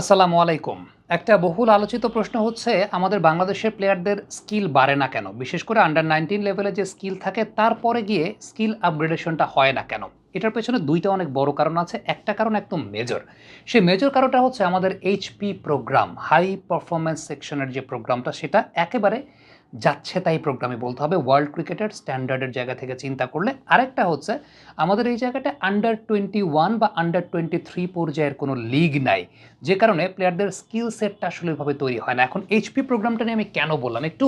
আসসালামু আলাইকুম। একটা বহুল আলোচিত প্রশ্ন হচ্ছে, আমাদের বাংলাদেশের প্লেয়ারদের স্কিল বাড়ে না কেন? বিশেষ করে আন্ডার নাইনটিন লেভেলে যে স্কিল থাকে, তারপরে গিয়ে স্কিল আপগ্রেডেশনটা হয় না কেন? এটার পেছনে দুইটা অনেক বড় কারণ আছে, একটা কারণ একদম মেজর সেই মেজর কারণটা হচ্ছে আমাদের এইচপি প্রোগ্রাম হাই পারফরমেন্স সেকশনের যে প্রোগ্রামটা সেটা একেবারে যাচ্ছে তাই প্রোগ্রামে বলতে হবে। ওয়ার্ল্ড ক্রিকেটের স্ট্যান্ডার্ডের জায়গা থেকে চিন্তা করলে আরেকটা হচ্ছে, আমাদের এই জায়গাটা আন্ডার টোয়েন্টি ওয়ান বা আন্ডার টোয়েন্টি থ্রি পর্যায়ের কোনো লিগ নাই। যে কারণে প্লেয়ারদের স্কিল সেটটা আসলে ওইভাবে তৈরি হয় না। এখন এইচপি প্রোগ্রামটা নিয়ে আমি কেন বললাম? একটু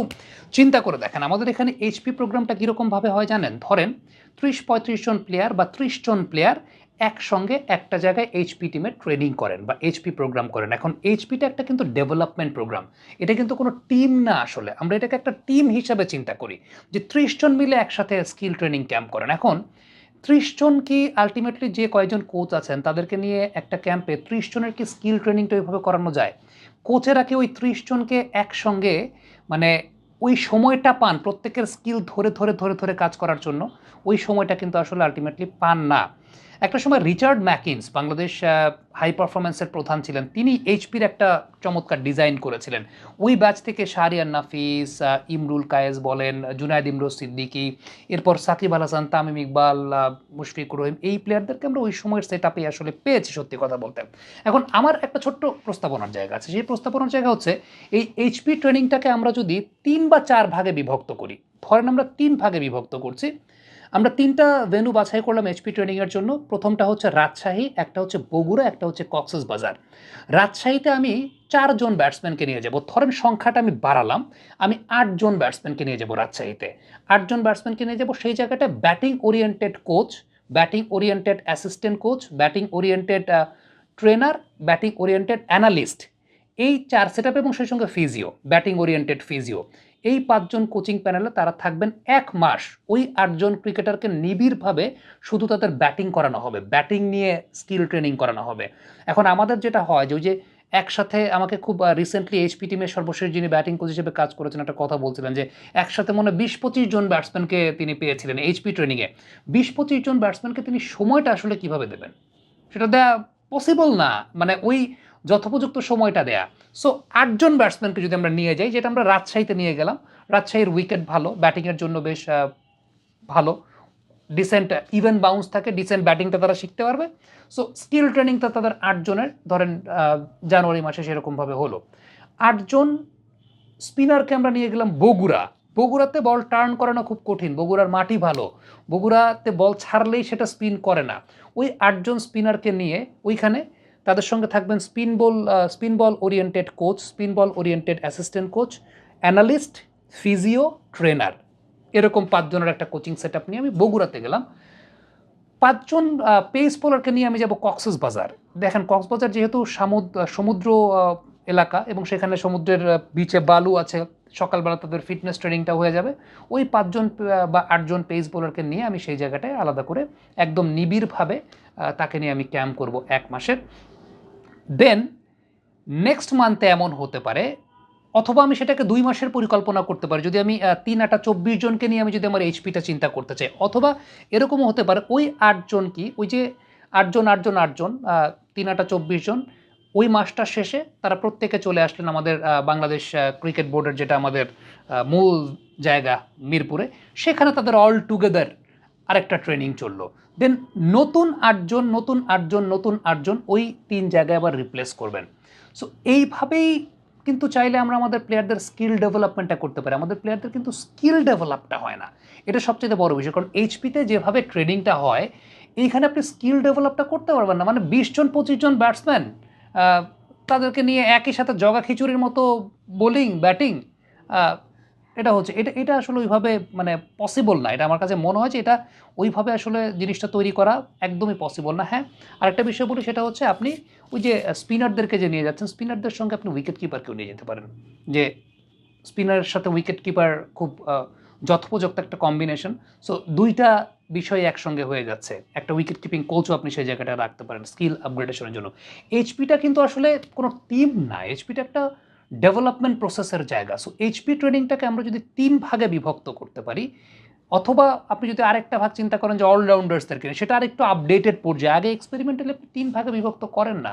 চিন্তা করে দেখেন। আমাদের এখানে এইচপি প্রোগ্রামটা কীরকমভাবে হয় জানেন? ধরেন ত্রিশ পঁয়ত্রিশ জন প্লেয়ার বা ত্রিশ জন প্লেয়ার একসঙ্গে একটা জায়গায় এইচপি টিমে ট্রেনিং করেন বা এইচপি প্রোগ্রাম করেন। এখন এইচপিটা একটা কিন্তু ডেভেলপমেন্ট প্রোগ্রাম এটা কিন্তু কোনো টিম না আসলে। আমরা এটাকে একটা টিম হিসাবে চিন্তা করি যে ত্রিশ জন মিলে একসাথে স্কিল ট্রেনিং ক্যাম্প করেন। এখন ত্রিশ জন কি আলটিমেটলি যে কয়জন কোচ আছেন, তাদেরকে নিয়ে একটা ক্যাম্পে ত্রিশ জনের কি স্কিল ট্রেনিংটা ওইভাবে করানো যায়? কোচেরা কি ওই ত্রিশ জনকে একসঙ্গে মানে ওই সময়টা পান প্রত্যেকের স্কিল ধরে ধরে ধরে ধরে কাজ করার জন্য? ওই সময়টা কিন্তু আসলে আলটিমেটলি পান না। একটা সময় রিচার্ড ম্যাকিন্স বাংলাদেশ হাই পারফরমেন্সের প্রধান ছিলেন। তিনি এইচপির একটা চমৎকার ডিজাইন করেছিলেন। ওই ব্যাচ থেকে শাহরিয়ার নাফিস ইমরুল কায়েস বলেন জুনায়দ ইমরোজ সিদ্দিকি এরপর সাকিব আল হাসান, তামিম ইকবাল মুশফিকুর রহিম, এই প্লেয়ারদেরকে আমরা ওই সময়ের সেট আপে আসলে পেয়েছি, সত্যি কথা বলতে। এখন আমার একটা ছোট্ট প্রস্তাবনার জায়গা আছে। সেই প্রস্তাবনার জায়গা হচ্ছে, এই এইচপি ট্রেনিংটাকে আমরা যদি তিন বা চার ভাগে বিভক্ত করি, ধরেন আমরা তিন ভাগে বিভক্ত করছি আমরা তিনটা ভেন্যু বাছাই করলাম এইচপি ট্রেনিংয়ের জন্য। প্রথমটা হচ্ছে রাজশাহী, একটা হচ্ছে বগুড়া, একটা হচ্ছে কক্সেস বাজার। রাজশাহীতে আমি চারজন ব্যাটসম্যানকে নিয়ে যাব। ধরেন সংখ্যাটা আমি বাড়ালাম, আমি আটজন ব্যাটসম্যানকে নিয়ে যাব রাজশাহীতে। আটজন ব্যাটসম্যানকে নিয়ে যাব, সেই জায়গাটা batting oriented coach batting oriented assistant coach batting oriented trainer batting oriented analyst এই চার সেট এবং সেই সঙ্গে ফিজিও ব্যাটিং ওরিয়েন্টেড ফিজিও এই পাঁচজন কোচিং প্যানেলে তারা থাকবেন এক মাস। ওই আটজন ক্রিকেটারকে নিবিড়ভাবে শুধু তাদের ব্যাটিং করানো হবে। ব্যাটিং নিয়ে স্কিল ট্রেনিং করানো হবে। এখন আমাদের যেটা হয় যে, ওই যে একসাথে আমাকে খুব রিসেন্টলি এইচপি টিমের সর্বশেষ যিনি ব্যাটিং কোচ হিসেবে কাজ করেছেন, একটা কথা বলছিলেন যে, একসাথে মনে বিশ পঁচিশ জন ব্যাটসম্যানকে তিনি পেয়েছিলেন এইচপি ট্রেনিংয়ে বিশ পঁচিশ জন ব্যাটসম্যানকে তিনি সময়টা আসলে কীভাবে দেবেন? সেটা দেয়া পসিবল না। মানে ওই যথোপযুক্ত সময়টা দেয়া। সো আটজন ব্যাটসম্যানকে যদি আমরা নিয়ে যাই, যেটা আমরা রাজশাহীতে নিয়ে গেলাম, রাজশাহীর উইকেট ভালো ব্যাটিংয়ের জন্য বেশ ভালো। ডিসেন্ট ইভেন বাউন্স থাকে ডিসেন্ট ব্যাটিংটা তারা শিখতে পারবে। সো স্কিল ট্রেনিংটা তাদের আটজনের, ধরেন জানুয়ারি মাসে সেরকমভাবে হলো। আটজন স্পিনারকে আমরা নিয়ে গেলাম বগুড়া। বগুড়াতে বল টার্ন করানো খুব কঠিন, বগুড়ার মাটি ভালো। বগুড়াতে বল ছাড়লেই সেটা স্পিন করে না। ওই আটজন স্পিনারকে নিয়ে ওইখানে তাদের সঙ্গে থাকবেন spin ball spin ball oriented coach spin ball oriented assistant coach analyst physio trainer এরকম পাঁচজনের একটা কোচিং সেট আপ নিয়ে আমি বগুড়াতে গেলাম। পাঁচজন পেস বোলারকে নিয়ে আমি যাব কক্সেস বাজার। দেখেন কক্সবাজার যেহেতু সমুদ্র এলাকা এবং সেখানে সমুদ্রের বিচে বালু আছে, সকালবেলা তাদের ফিটনেস ট্রেনিংটা হয়ে যাবে। ওই পাঁচজন বা আটজন পেস বোলারকে নিয়ে আমি সেই জায়গাটায় আলাদা করে একদম নিবিড়ভাবে তাকে নিয়ে আমি ক্যাম্প করব এক মাসের। দেন নেক্সট মান্থে এমন হতে পারে, অথবা আমি সেটাকে দুই মাসের পরিকল্পনা করতে পারি। যদি আমি তিন আটা চব্বিশ জনকে নিয়ে আমি যদি আমার এইচপিটা চিন্তা করতে চাই, অথবা এরকমও হতে পারে, ওই আটজন কি, ওই যে আটজন আটজন আটজন তিন আটা চব্বিশ জন, ওই মাসটা শেষে তারা প্রত্যেকে চলে আসলেন আমাদের বাংলাদেশ ক্রিকেট বোর্ডের যেটা আমাদের মূল জায়গা মিরপুরে, সেখানে তাদের অল টুগেদার আরেকটা ট্রেনিং চলল। দেন নতুন আটজন নতুন আটজন নতুন আটজন ওই তিন জায়গায় আবার রিপ্লেস করবেন। সো এইভাবেই কিন্তু চাইলে আমরা আমাদের প্লেয়ারদের স্কিল ডেভেলপমেন্টটা করতে পারি। আমাদের প্লেয়ারদের কিন্তু স্কিল ডেভেলপটা হয় না। এটা সবচেয়ে বড় বিষয়। কারণ এইচপিতে যেভাবে ট্রেনিংটা হয়, এইখানে আপনি স্কিল ডেভেলপটা করতে পারবেন না। মানে বিশ জন, পঁচিশ জন ব্যাটসম্যান তাদেরকে নিয়ে একই সাথে জগা খিচুড়ির মতো বোলিং ব্যাটিং এটা হচ্ছে, এটা এটা আসলে ওইভাবে মানে পসিবল না। এটা আমার কাছে মনে হয় যে এটা ওইভাবে আসলে জিনিসটা তৈরি করা একদমই পসিবল না। হ্যাঁ আরেকটা বিষয় বলি, সেটা হচ্ছে আপনি ওই যে স্পিনারদেরকে যে নিয়ে যাচ্ছেন স্পিনারদের সঙ্গে আপনি উইকেট কিপারকেও নিয়ে যেতে পারেন। যে স্পিনারের সাথে উইকেট কিপার খুব যথোপযুক্ত একটা কম্বিনেশন সো দুইটা বিষয় একসঙ্গে হয়ে যাচ্ছে। একটা উইকেট কিপিং কোচও আপনি সেই জায়গাটা রাখতে পারেন স্কিল আপগ্রেডেশনের জন্য। এইচপিটা কিন্তু আসলে কোনো টিম না এইচপিটা একটা ডেভেলপমেন্ট প্রসেসের জায়গা। সো এইচপি ট্রেনিংটাকে আমরা যদি তিন ভাগে বিভক্ত করতে পারি, অথবা আপনি যদি আরেকটা ভাগ চিন্তা করেন যে অলরাউন্ডার্সদেরকে সেটা আরেকটু আপডেটেড পর্যায়ে। আগে এক্সপেরিমেন্টালি আপনি তিন ভাগে বিভক্ত করেন না।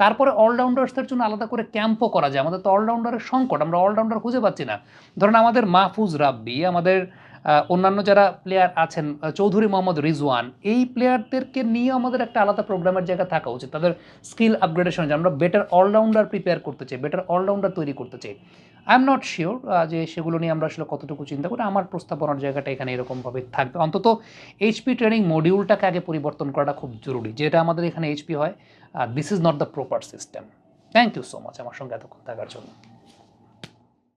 তারপরে অলরাউন্ডার্সদের জন্য আলাদা করে ক্যাম্পও করা যায়। আমাদের তো অলরাউন্ডারের সংকট, আমরা অলরাউন্ডার খুঁজে পাচ্ছি না। ধরেন আমাদের মাহফুজ রাব্বি, আমাদের অন্যান্য যারা প্লেয়ার আছেন চৌধুরী মোহাম্মদ রিজওয়ান, এই প্লেয়ারদেরকে নিয়ে আমাদের একটা আলাদা প্রোগ্রামের জায়গা থাকা উচিত। তাদের স্কিল আপগ্রেডেশন আমরা বেটার অলরাউন্ডার প্রিপেয়ার করতে চাই বেটার অলরাউন্ডার তৈরি করতে চাই। আই এম নট শিওর যে সেগুলো নিয়ে আমরা আসলে কতটুকু চিন্তা করি, আমার প্রস্তাবনার জায়গাটা এখানে এরকমভাবে থাকবে। অন্তত এইচপি ট্রেনিং মডিউলটাকে আগে পরিবর্তন করাটা খুব জরুরি, যেটা আমাদের এখানে এইচপি হয় this is not the proper system thank you so much আমার সঙ্গে এতক্ষণ থাকার জন্য।